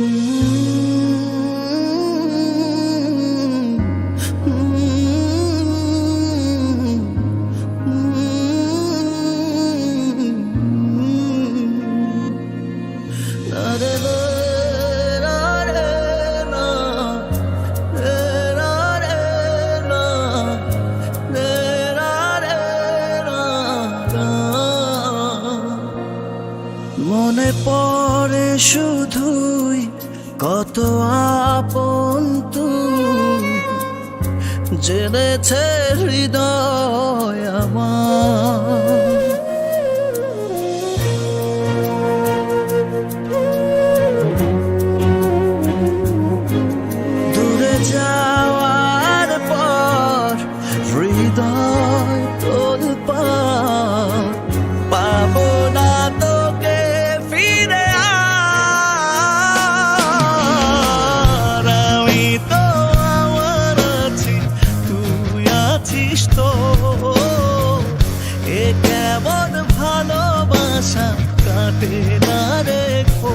Mm-hmm. পড়ে শুধুই কত আপন জেনেছে হৃদয় আমার। আছিস তো? এ কেমন ভালোবাসা কাটে না রেখো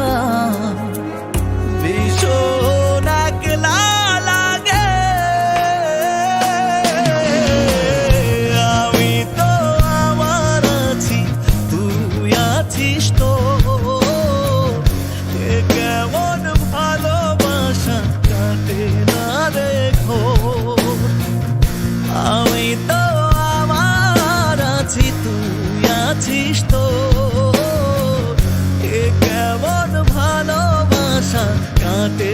আছিস তো? এ কেমন ভালোবাসা কাটে